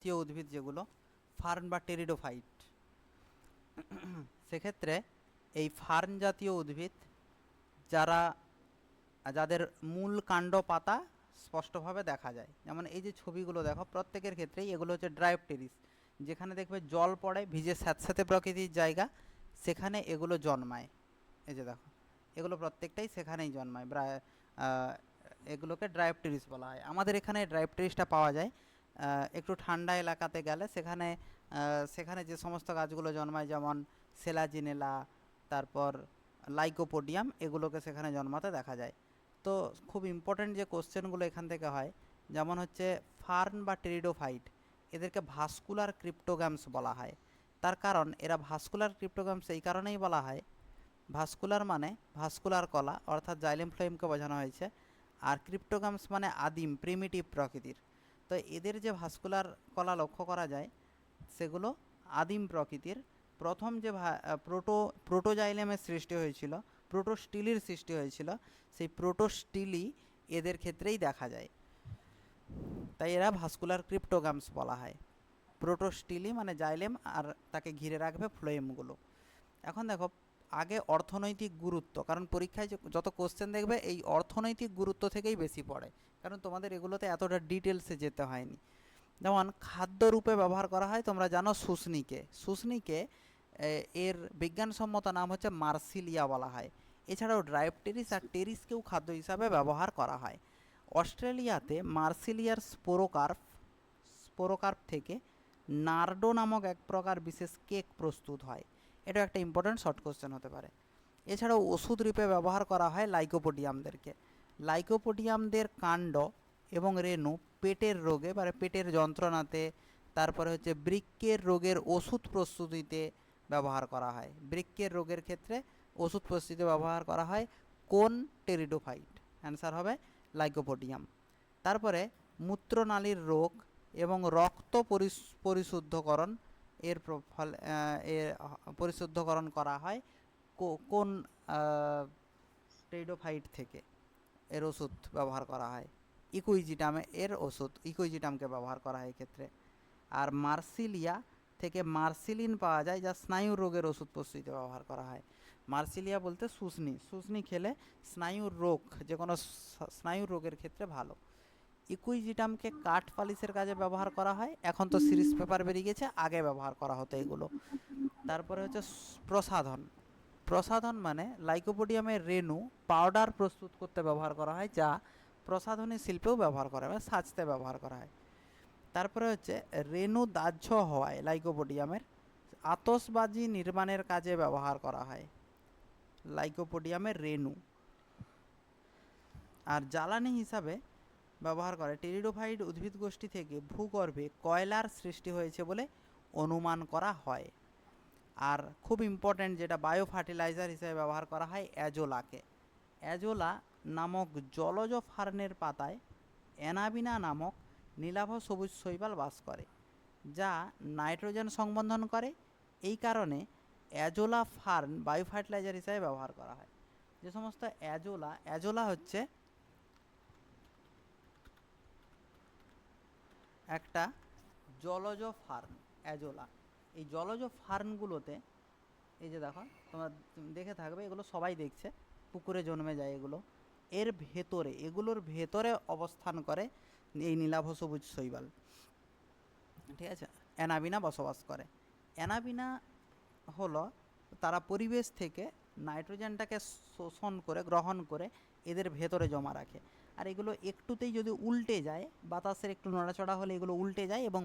জাতীয় উদ্ভিদ যেগুলো, ফার্ন বা টেরিডোফাইট। সেক্ষেত্রে এই ফার্ন জাতীয় উদ্ভিদ যারা, যাদের মূল কাণ্ড পাতা স্পষ্টভাবে দেখা যায়। যেমন এই যে ছবিগুলো দেখো, প্রত্যেকের ক্ষেত্রেই এগুলো হচ্ছে ড্রাইভ টেরিস যেখানে দেখবে জল পড়ে, ভিজে স্যাঁতস্যাঁতে প্রকৃতির জায়গা, সেখানে এগুলো জন্মায়। এই যে দেখো, এগুলো প্রত্যেকটাই সেখানেই জন্মায়। এগুলোকে ড্রাইভ টেরিস বলা হয়। আমাদের এখানে ড্রাইভ টেরিসটা পাওয়া যায় একটু ঠান্ডা এলাকাতে গেলে সেখানে সেখানে যে সমস্ত গাছগুলো জন্মায়, যেমন সেলাজিনেলা, তারপর লাইকোপোডিয়াম, এগুলোকে সেখানে জন্মাতে দেখা যায়। তো খুব ইম্পর্ট্যান্ট যে কোশ্চেনগুলো এখান থেকে হয়, যেমন হচ্ছে ফার্ন বা টেরিডোফাইট, এদেরকে ভাস্কুলার ক্রিপ্টোগ্যামস বলা হয়। তার কারণ, এরা ভাস্কুলার ক্রিপ্টোগ্যামস এই কারণেই বলা হয়। ভাস্কুলার মানে ভাস্কুলার কলা, অর্থাৎ জাইলেম ফ্লোয়েমকে বোঝানো হয়েছে। আর ক্রিপ্টোগ্যামস মানে আদিম প্রিমিটিভ প্রকৃতির। তো এদের যে ভাস্কুলার কলা লক্ষ্য করা যায়, সেগুলো আদিম প্রকৃতির। প্রথম যে প্রোটো, প্রোটোজাইলেমের সৃষ্টি হয়েছিল, প্রোটোস্টিলির সৃষ্টি হয়েছিল, সেই প্রোটোস্টিলি এদের ক্ষেত্রেই দেখা যায়। তাই এরা ভাস্কুলার ক্রিপ্টোগ্যামস বলা হয়। প্রোটোস্টিলি মানে জাইলেম আর তাকে ঘিরে রাখবে ফ্লোয়েমগুলো। এখন দেখো আগে অর্থনৈতিক গুরুত্ব, কারণ পরীক্ষায় যত কোশ্চেন দেখবে এই অর্থনৈতিক গুরুত্ব থেকেই বেশি পড়ে। কারণ তোমাদের এগুলোতে এতটা ডিটেলসে যেতে হয়নি। যেমন খাদ্য রূপে ব্যবহার করা হয়, তোমরা জানো শুশনিকে শুশনিকে এর বিজ্ঞানসম্মত নাম হচ্ছে মার্সিলিয়া বলা হয়। এছাড়াও ড্রাইভ টেরিস আর টেরিসকেও খাদ্য হিসাবে ব্যবহার করা হয়। অস্ট্রেলিয়াতে মার্সিলিয়ার স্পোরোকার্প স্পোরোকার্প থেকে নার্ডো নামক এক প্রকার বিশেষ কেক প্রস্তুত হয়। এটা একটা ইম্পর্ট্যান্ট শর্ট কোশ্চেন হতে পারে। এছাড়াও ওষুধ রূপে ব্যবহার করা হয় লাইকোপোডিয়ামদেরকে। লাইকোপোডিয়ামদের কাণ্ড এবং রেণু পেটের রোগে মানে পেটের যন্ত্রণাতে, তারপরে হচ্ছে বৃক্কের রোগের ওষুধ প্রস্তুতিতে ব্যবহার করা হয়। বৃক্কের রোগের ক্ষেত্রে ওষুধ প্রস্তুতিতে ব্যবহার করা হয় কোন টেরিডোফাইট? অ্যান্সার হবে লাইকোপোডিয়াম। তারপরে মূত্রনালীর রোগ এবং রক্ত পরিশুদ্ধকরণ এর ফল এর পরিশুদ্ধকরণ করা হয় কোন টেরিডোফাইট থেকে এর ওষুধ ব্যবহার করা হয়? ইকুইজিটামে এর ওষুধ, ইকুইজিটামকে ব্যবহার করা হয় এক্ষেত্রে। আর মার্সিলিয়া থেকে মার্সিলিন পাওয়া যায় যা স্নায়ু রোগের ওষুধ প্রস্তুতিতে ব্যবহার করা হয়। মার্সিলিয়া বলতে শুশনি শুশনি খেলে স্নায়ুর রোগ যে কোনো স্নায়ুর রোগের ক্ষেত্রে ভালো। ইকুইজিটামকে কাঠ পালিশের কাজে ব্যবহার করা হয়, এখন তো সিরিজ পেপার বেরিয়ে গেছে, আগে ব্যবহার করা হতো এগুলো। তারপরে হচ্ছে প্রসাধন। প্রসাধন মানে লাইকোপোডিয়ামের রেণু পাউডার প্রস্তুত করতে ব্যবহার করা হয়, যা প্রসাধনী শিল্পেও ব্যবহার করা হয় মানে সাজতে ব্যবহার করা হয়। তারপরে হচ্ছে রেণু দাহ্য হওয়ায় লাইকোপোডিয়ামের আতসবাজি নির্মাণের কাজে ব্যবহার করা হয় লাইকোপোডিয়ামের রেণু। আর জ্বালানি হিসাবে ব্যবহার করে। টেরিডোফাইড উদ্ভিদ গোষ্ঠী থেকে ভূগর্ভে কয়লার সৃষ্টি হয়েছে বলে অনুমান করা হয়। আর খুব ইম্পর্ট্যান্ট যেটা বায়ো ফার্টিলাইজার হিসেবে ব্যবহার করা হয়, অ্যাজোলাকে। অ্যাজোলা নামক জলজ ফার্নের পাতায় অ্যানাবিনা নামক নীলাভ সবুজ শৈবাল বাস করে, যা নাইট্রোজেন সংবন্ধন করে। এই কারণে অ্যাজোলা ফার্ন বায়ো ফার্টিলাইজার হিসেবে ব্যবহার করা হয়। যে সমস্ত অ্যাজোলা অ্যাজোলা হচ্ছে একটা জলজ ফার্ন, অ্যাজোলা। এই জলজ ফার্নগুলোতে, এই যে দেখো, তোমরা দেখে থাকবে, এগুলো সবাই দেখছে, পুকুরে জন্মে যায় এগুলো। এর ভেতরে, এগুলোর ভেতরে অবস্থান করে এই নীলাভ সবুজ শৈবাল। ঠিক আছে? অ্যানাবিনা বসবাস করে। অ্যানাবিনা হলো, তারা পরিবেশ থেকে নাইট্রোজেনটাকে শোষণ করে, গ্রহণ করে এদের ভেতরে জমা রাখে। আর এগুলো একটুতেই যদি উল্টে যায়, বাতাসের একটু নড়াচড়া হলে এগুলো উল্টে যায় এবং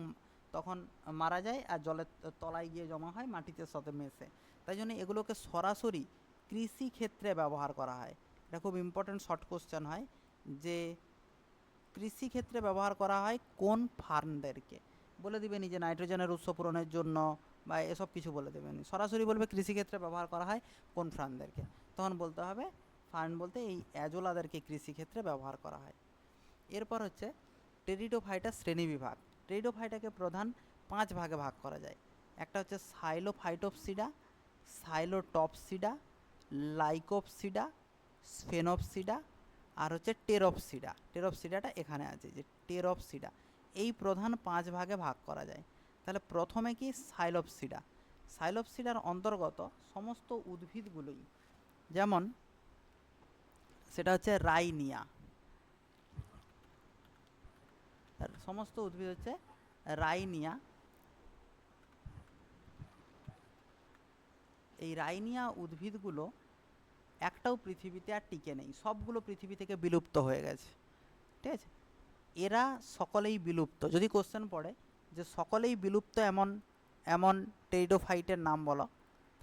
তখন মারা যায় আর জলের তলায় গিয়ে জমা হয়, মাটিতে সাথে মেশে। তাই জন্য এগুলোকে সরাসরি কৃষি ক্ষেত্রে ব্যবহার করা হয়। এটা খুব ইম্পর্ট্যান্ট শর্ট কোশ্চেন হয় যে কৃষি ক্ষেত্রে ব্যবহার করা হয় কোন ফার্মদেরকে? বলে দিবেনি নিজে নাইট্রোজেনের উৎস পূরণের জন্য বা এসব কিছু বলে দেবেনি সরাসরি বলবে কৃষিক্ষেত্রে ব্যবহার করা হয় কোন ফার্মদেরকে। তখন বলতে হবে ফার্ম বলতে এই অ্যাজোলাদেরকে কৃষিক্ষেত্রে ব্যবহার করা হয়। এরপর হচ্ছে টেরিডোফাইটা শ্রেণীবিভাগ। টেরিডোফাইটাকে প্রধান পাঁচ ভাগে ভাগ করা যায়। একটা হচ্ছে সাইলোফাইটোপসিডা, সাইলোটপসিডা, লাইকোপসিডা, স্ফেনোপসিডা আর হচ্ছে টেরপসিডা। টেরপসিডাটা এখানে আছে যে টেরপসিডা। এই প্রধান পাঁচ ভাগে ভাগ করা যায়। তাহলে প্রথমে কি সাইলোপসিডা? সাইলোপসিডার অন্তর্গত সমস্ত উদ্ভিদগুলোই, যেমন সেটা হচ্ছে রাইনিয়া। সমস্ত উদ্ভিদ হচ্ছে রাইনিয়া। এই রাইনিয়া উদ্ভিদগুলো একটাও পৃথিবীতে আর টিকে নেই, সবগুলো পৃথিবী থেকে বিলুপ্ত হয়ে গেছে। ঠিক আছে? এরা সকলেই বিলুপ্ত। যদি কোশ্চেন পড়ে যে সকলেই বিলুপ্ত এমন এমন টেরিডোফাইটের নাম বলো,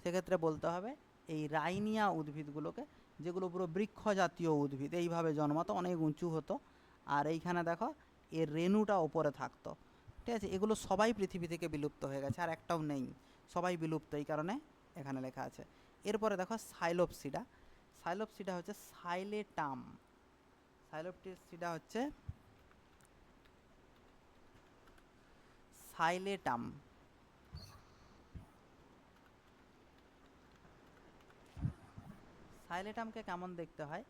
সেক্ষেত্রে বলতে হবে এই রাইনিয়া উদ্ভিদগুলোকে যেগুলো পুরো বৃক্ষ জাতীয় উদ্ভিদ। এইভাবে জন্মাতো, অনেক উঁচু হতো। আর এইখানে দেখো এর রেণুটা ওপরে থাকতো। ঠিক আছে? এগুলো সবাই পৃথিবী থেকে বিলুপ্ত হয়ে গেছে, আর একটাও নেই। সবাই বিলুপ্ত এই কারণে এখানে লেখা আছে। এরপরে দেখো, সাইলোপসিডা। সাইলোপসিডা হচ্ছে সাইলেটাম। সাইলোপসিডা হচ্ছে সাইলেটাম। সাইলেটামকে কেমন দেখতে হয়?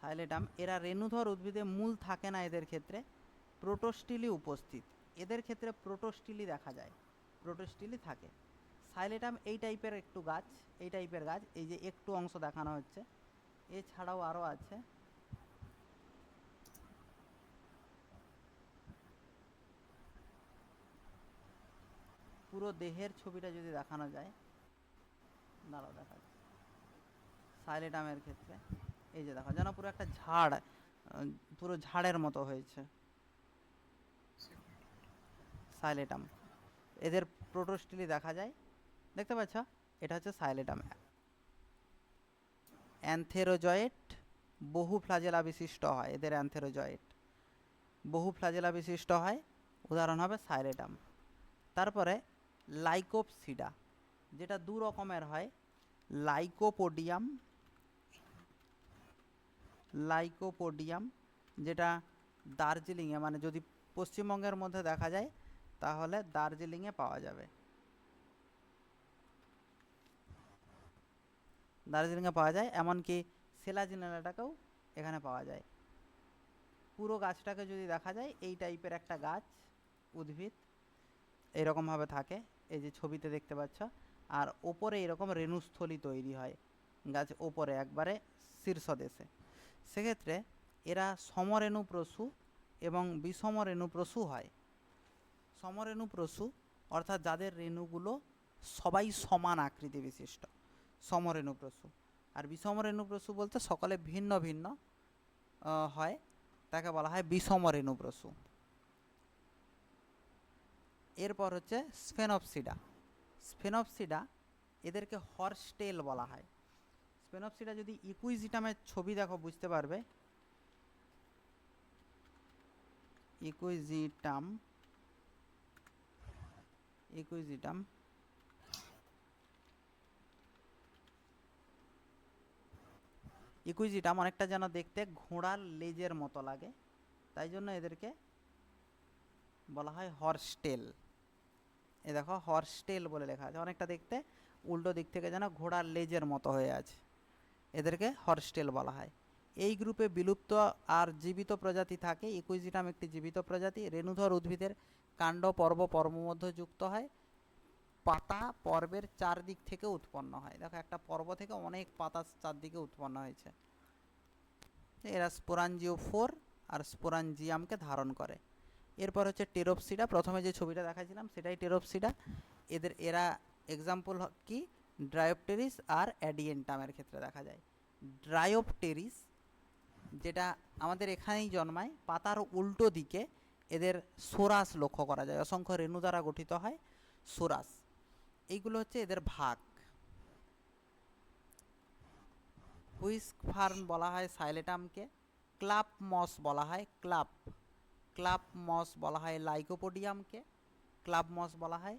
সাইলেটাম এরা রেণুধর উদ্ভিদে মূল থাকে না এদের ক্ষেত্রে প্রোটোস্টিলি উপস্থিত। এদের ক্ষেত্রে প্রোটোস্টিলি দেখা যায় প্রোটোস্টিলি থাকে। সাইলেটাম এই টাইপের একটু গাছ, এই টাইপের গাছ, এই যে একটু অংশ দেখানো হচ্ছে, এছাড়াও আরও আছে। পুরো দেহের ছবিটা যদি দেখানো যায়, দাঁড়াও দেখা সাইলেটামের ক্ষেত্রে। এই যে দেখো, যেন পুরো একটা ঝাড় পুরো ঝাড়ের মতো হয়েছে। সাইলেটাম এদের প্রোটোস্টিলি দেখা যায়। দেখতে পাচ্ছ? এটা হচ্ছে সাইলেটাম অ্যান্থেরোজয়েট বহু ফ্লাজেলা বিশিষ্ট হয়। এদের অ্যান্থেরোজয়েট বহু ফ্লাজেলা বিশিষ্ট হয়। উদাহরণ হবে সাইলেটাম তারপরে লাইকোপসিডা, যেটা দু রকমের হয়। লাইকোপোডিয়াম লাইকোপোডিয়াম, যেটা দার্জিলিংয়ে মানে যদি পশ্চিমবঙ্গের মধ্যে দেখা যায়, তাহলে দার্জিলিংয়ে পাওয়া যাবে। দার্জিলিংয়ে পাওয়া যায়, এমনকি সেলাজিনালাটাকেও এখানে পাওয়া যায়। পুরো গাছটাকে যদি দেখা যায়, এই টাইপের একটা গাছ, উদ্ভিদ, এরকমভাবে থাকে, এই যে ছবিতে দেখতে পাচ্ছ। আর ওপরে এরকম রেণুস্থলী তৈরি হয়, গাছ ওপরে, একবারে শীর্ষদেশে সেক্ষেত্রে এরা সমরেণুপ্রসূ এবং বিষমরেণুপ্রসূ হয়। সমরেণুপ্রসূ অর্থাৎ যাদের রেণুগুলো সবাই সমান আকৃতি বিশিষ্ট সমরেণুপ্রসূ আর বিষমরেণুপ্রসূ বলতে সকলে ভিন্ন ভিন্ন হয়, তাকে বলা হয় বিষমরেণুপ্রসূ এরপর হচ্ছে স্ফেনপসিডা। স্ফেনপসিডা এদেরকে হর্সটেল বলা হয়। স্পেনপসিডা যদি ইকুইজিটামের ছবি দেখো, বুঝতে পারবে? ইকুইজিটাম ইকুইজিটাম ইকুইজিটাম অনেকটা যেন দেখতে ঘোড়ার লেজের মতো লাগে, তাই জন্য এদেরকে বলা হয় হর্সটেল। এ দেখো, হর্সটেল বলে লেখা আছে। অনেকটা দেখতে উল্টো দিক থেকে যেন ঘোড়ার লেজের মতো হয়ে আছে। এদেরকে হর্সটেল বলা হয়। এই গ্রুপে বিলুপ্ত আর জীবিত প্রজাতি থাকে। ইকুইজিটাম একটি জীবিত প্রজাতি। রেণুধর উদ্ভিদের কাণ্ড, পর্ব, পর্বমধ্য যুক্ত হয়। পাতা পর্বের চারদিক থেকে উৎপন্ন হয়। দেখো, একটা পর্ব থেকে অনেক পাতা চারদিকে উৎপন্ন হয়েছে। এরা স্পোরাঞ্জিও ফোর আর স্পোরাঞ্জিয়ামকে ধারণ করে। এরপর হচ্ছে টেরোপসিডা। প্রথমে যে ছবিটা দেখাছিলাম সেটাই টেরোপসিডা। এদের, এরা এক্সাম্পল কি? ড্রায়োপটেরিস আর অ্যাডিয়েন্টামের ক্ষেত্রে দেখা যায়। ড্রায়োপটেরিস যেটা আমাদের এখানেই জন্মায়, পাতার উল্টো দিকে এদের সোরাস লক্ষ্য করা যায়। অসংখ্য রেণু দ্বারা গঠিত হয় সোরাস। এইগুলো হচ্ছে এদের ভাগ। হুইস্ক ফার্ন বলা হয় সাইলেটামকে ক্লাব মস বলা হয় ক্লাব ক্লাব মস বলা হয় লাইকোপোডিয়ামকে ক্লাব মস বলা হয়,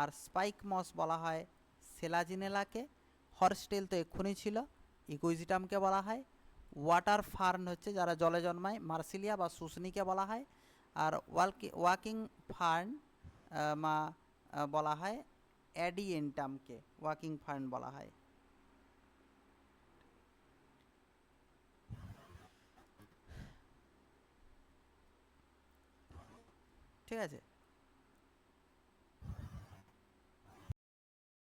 আর স্পাইক মস বলা হয় সেলাজিনেলাকে হর্সটেল তো এক্ষুনি ছিল, ইকুইজিটামকে বলা হয়। ওয়াটার ফার্ন হচ্ছে যারা জলে জন্মায়, মার্সিলিয়া বা শুশনিকে বলা হয়। আর ওয়ালকি, ওয়াকিং ফার্ন মা বলা হয় অ্যাডিয়েন্টামকে, ওয়াকিং ফার্ন বলা হয়। ঠিক আছে?